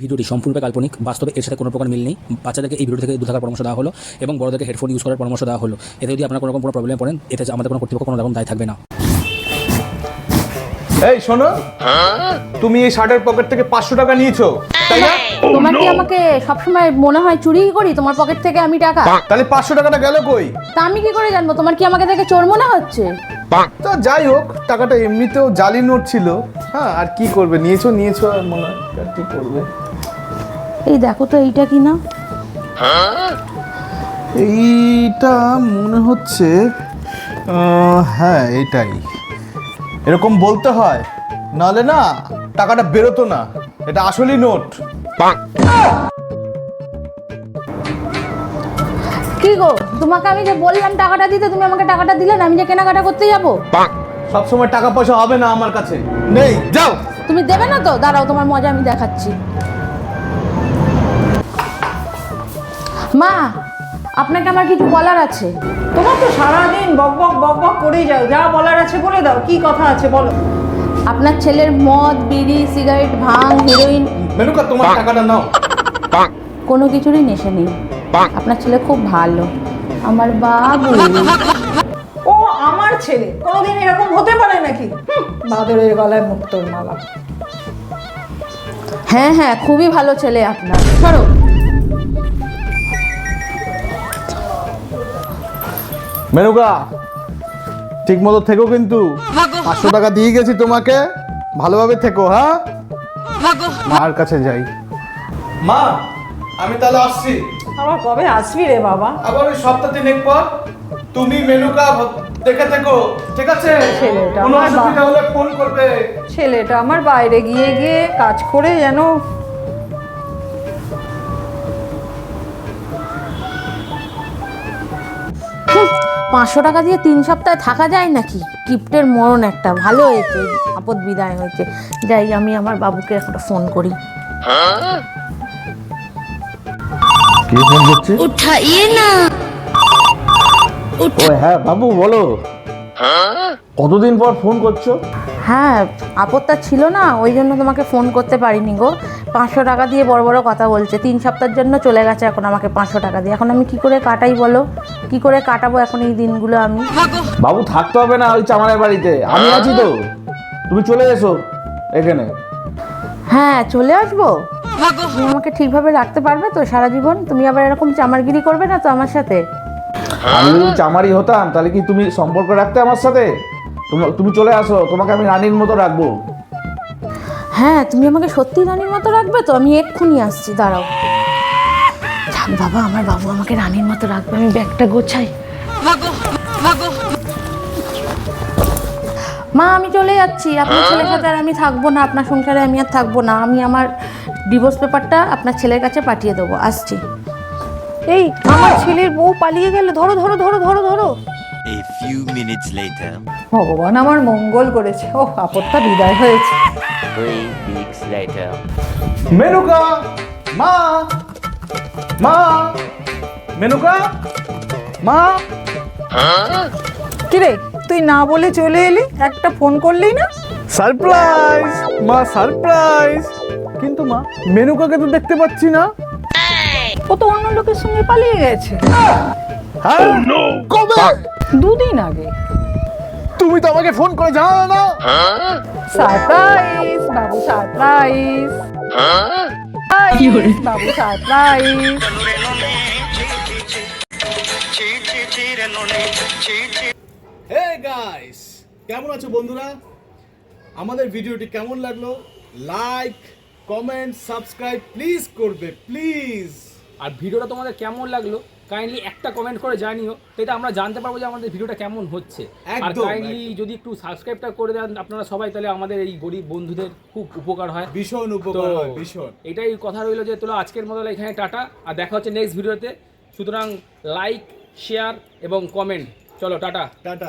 ভিডিওটি সম্পূর্ণ কাল্পনিক বাস্তবে এর সাথে কোনো প্রকার মিল নেই। বাচ্চাদেরকে এই ভিডিও থেকে দূর থাকার পরামর্শ দেওয়া হলো এবং বড়দেরকে হেডফোন ইউজ করার পরামর্শ দেওয়া হলো। এতে যদি আপনার কোনো রকম কোনো প্রবলেম পড়েন এতে আমাদের কোনো কর্তৃপক্ষ কোনো রকম দায় থাকবে না। এই শোনো। তুমি এই শার্টের পকেট থেকে পাঁচশো টাকা নিয়েছো তাই না? তোমার কি আমাকে সবসময় মনে হয় চুরি করি? তোমার পকেট থেকে আমি টাকা? তাহলে পাঁচশো টাকাটা গেল কই? তা আমি কি করে জানব? তোমার কি আমাকে দেখে চোর মনে হচ্ছে? তা যাই হোক টাকাটা এমনিতেও জালি নোট ছিল। হ্যাঁ আর কি করবে? নিয়েছো নিয়েছো আর মনে হয় আর কি করবে? এই দেখো তো এইটা কি না? এইটা মনে হচ্ছে হ্যাঁ এটাই এরকম বলতে হয়। নাহলে না টাকাটা বেরোতো না। এটা আসলেই নোট। কি গো? তোমাকে আমি যে বললাম টাকাটা দিতে তুমি আমাকে টাকাটা দিলে না আমি যে কেনাকাটা করতে যাব? সবসময় টাকা পয়সা হবে না আমার কাছে। নেই। যাও। তুমি দেবে না তো? দাঁড়াও তোমার মজা আমি দেখাচ্ছি। মা আপনাকে আমার কিছু বলার আছে। তোমার তো সারাদিন বক বক বক বক করেই যাও। যা বলার আছে বলে দাও। কি কথা আছে বলো। আপনার ছেলের মদ বিড়ি সিগারেট ভাঙ হিরোইন মেনুকা তোমার টাকাটা নাও। কোনো কিছুরই নেশে নেই। আপনার ছেলে খুব ভালো। আমার বাবু। ও আমার ছেলে। কোনোদিন এরকম হতে পারে নাকি? বাদরের গলায় মুক্তোর মালা। হ্যাঁ হ্যাঁ খুবই ভালো ছেলে আপনার। সরো। মেনুকা ঠিক মতো থেকো কিন্তু। পাঁচশো টাকা দিয়ে গেছি তোমাকে। ভালোভাবে থেকো হ্যাঁ? মার কাছে যাই। মা আমি তাহলে আসছি। আবার কবে আসবি রে বাবা? আবার ওই সপ্তাহ তিনেক পর তুমি মেনুকা দেখে থেকো ঠিক আছে? ছেলেটা কোনো আমার অসুবিধা হলে ফোন করবে। ছেলেটা আমার বাইরে গিয়ে গিয়ে কাজ করে যেন। পাঁচশো টাকা দিয়ে তিন সপ্তাহে থাকা যায় নাকি? গিফটের মরণ একটা ভালো হয়েছে আপদ বিদায় হয়েছে। যাই আমি আমার বাবুকে একটা ফোন করি। কে ফোন করছে উঠাইয়ে না। ও হ্যাঁ বাবু বলো। কতদিন পর ফোন করছ? হ্যাঁ আপত্তা ছিল না ওই জন্য তোমাকে ফোন করতে পারিনি গো। পাঁচশো টাকা দিয়ে বড় বড় কথা বলছে তিন সপ্তাহের জন্য চলে গেছে এখন আমাকে পাঁচশো টাকা দিয়ে। এখন আমি কি করে কাটাই বলো? কি করে কাটাবো এখন এই দিনগুলো আমি? বাবু থাকতে হবে না ওই চামারের বাড়িতে। আমি আছি তো। তুমি চলে এসো এখানে। হ্যাঁ চলে আসব? তুমি আমাকে ঠিকভাবে রাখতে পারবে তো সারা জীবন? তুমি আবার এরকম চামারগিরি করবে না তো আমার সাথে? আমি যদি চামারি হতাম তাহলে কি তুমি সম্পর্ক রাখতে আমার সাথে? তোমা- তুমি চলে আসো তোমাকে আমি রানীর মতো রাখব। হ্যাঁ তুমি আমাকে সত্যি রানীর মতো রাখবে তো? আমি এক্ষুনি আসছি দাঁড়াও। থাক বাবা আমার বাবু আমাকে রানীর মতো রাখবে আমি ব্যাগটা গোছাই। মা আমি চলে যাচ্ছি। আপনার ছেলের সাথে আর আমি থাকব না আপনার সংসারে আমি আর থাকব না। আমি আমার ডিভোর্স পেপারটা আপনার ছেলের কাছে পাঠিয়ে দেবো আসছি। এই আমার ছেলের বউ পালিয়ে গেলে ধরো ধরো ধরো ধরো ধরো। A few minutes later. ভগবান আমার মঙ্গল করেছে ও আপদটা বিদায় হয়েছে। Three weeks later. মেনুকা মা মা মেনুকা মা। কিরে তুই না বলে চলে এলি? একটা ফোন করলি না? সারপ্রাইজ মা সারপ্রাইজ কিন্তু মা মেনুকাকে তো দেখতে পাচ্ছি না। ও তো অন্য লোকের সঙ্গে পালিয়ে গেছে। হ্যাঁ? কবে? দুদিন আগে। তুমি তো আমাকে ফোন করে জানালে না। সারপ্রাইজ বাবু সারপ্রাইজ। বাবু সারপ্রাইজ। হে গাইস কেমন আছো বন্ধুরা? আমাদের ভিডিওটি কেমন লাগল? লাইক কমেন্ট সাবস্ক্রাইব প্লিজ করবে প্লিজ আর ভিডিওটা তোমাদের কেমন লাগল? কাইন্ডলি একটা কমেন্ট করে জানিও এটা আমরা জানতে পারব যে আমাদের ভিডিওটা কেমন হচ্ছে। আর কাইন্ডলি যদি একটু সাবস্ক্রাইবটা করে দেন আপনারা সবাই তাহলে আমাদের এই গরিব বন্ধুদের খুব উপকার হয়। ভীষণ উপকার হয় ভীষণ। এটাই কথা রইল যে তোলো আজকের মতো এখানে টাটা আর দেখা হচ্ছে নেক্সট ভিডিওতে সুতরাং লাইক শেয়ার এবং কমেন্ট চলো টাটা। টাটা।